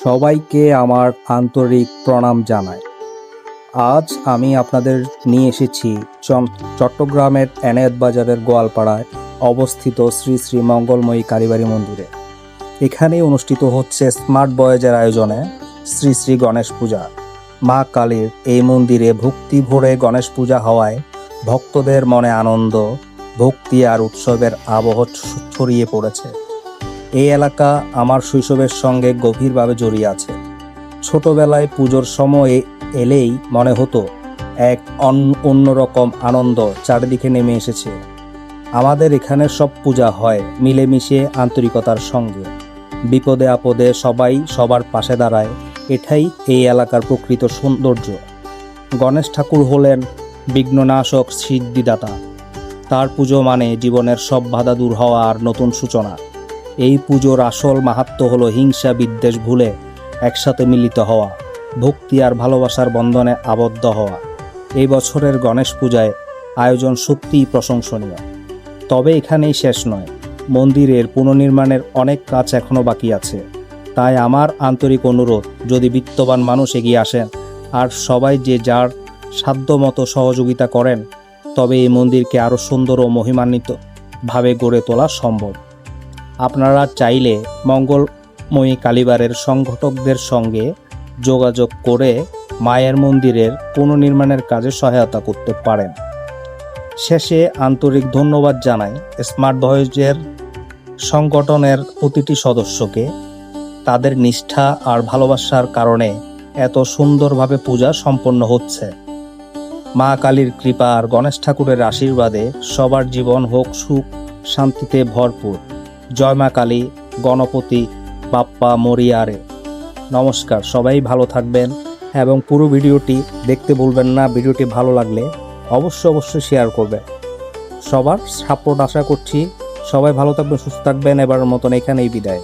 সবাইকে আমার আন্তরিক প্রণাম জানাই। আজ আমি আপনাদের নিয়ে এসেছি চট্টগ্রামের এনায়েত বাজারের গোয়ালপাড়ায় অবস্থিত শ্রী শ্রী মঙ্গলময়ী কালীবাড়ি মন্দিরে। এখানে অনুষ্ঠিত হচ্ছে স্মার্ট বয়েজের আয়োজনে শ্রী শ্রী গণেশ পূজা। মা কালীর এই মন্দিরে ভক্তি ভরে গণেশ পূজা হওয়ায় ভক্তদের মনে আনন্দ, ভক্তি আর উৎসবের আবহ ছড়িয়ে পড়েছে। এই এলাকা আমার শৈশবের সঙ্গে গভীরভাবে জড়িয়ে আছে। ছোটবেলায় পুজোর সময়ে এলেই মনে হতো, এক অন- অন্যরকম আনন্দ চারিদিকে নেমে এসেছে। আমাদের এখানে সব পূজা হয় মিলেমিশে আন্তরিকতার সঙ্গে। বিপদে আপদে সবাই সবার পাশে দাঁড়ায়, এটাই এই এলাকার প্রকৃত সৌন্দর্য। গণেশ ঠাকুর হলেন বিঘ্ননাশক সিদ্ধিদাতা। তার পুজো মানে জীবনের সব বাধা দূর হওয়া আর নতুন সূচনা। এই পুজোর আসল মাহাত্ম হলো হিংসা, বিদ্বেষ, ভুলে একসাথে মিলিত হওয়া, ভক্তি আর ভালোবাসার বন্ধনে আবদ্ধ হওয়া। এই বছরের গণেশ পূজায় আয়োজন সত্যিই প্রশংসনীয়। তবে এখানেই শেষ নয়, মন্দিরের পুনর্নির্মাণের অনেক কাজ এখনও বাকি আছে। তাই আমার আন্তরিক অনুরোধ, যদি বিত্তবান মানুষ এগিয়ে আসেন আর সবাই যে যার সাধ্যমতো সহযোগিতা করেন, তবে এই মন্দিরকে আরও সুন্দর ও মহিমান্বিতভাবে গড়ে তোলা সম্ভব। আপনারা চাইলে মঙ্গলময়ী কালীবারের সংগঠকদের সঙ্গে যোগাযোগ করে মায়ের মন্দিরের পুনর্নির্মাণের কাজে সহায়তা করতে পারেন। শেষে আন্তরিক ধন্যবাদ জানাই স্মার্ট ভয়েজের সংগঠনের প্রতিটি সদস্যকে। তাদের নিষ্ঠা আর ভালোবাসার কারণে এত সুন্দরভাবে পূজা সম্পন্ন হচ্ছে। মা কালীর কৃপা আর গণেশ ঠাকুরের আশীর্বাদে সবার জীবন হোক সুখ, শান্তিতে ভরপুর। জয় মা কালী গণপতি, বাপ্পা মরিয়ারে। নমস্কার, সবাই ভালো থাকবেন এবং পুরো ভিডিওটি দেখতে ভুলবেন না, ভিডিওটি ভালো লাগলে অবশ্যই অবশ্যই শেয়ার করবেন। সবার সাপোর্ট আশা করছি, সবাই ভালো থাকবেন, সুস্থ থাকবেন এবার মতন এখানেই বিদায়।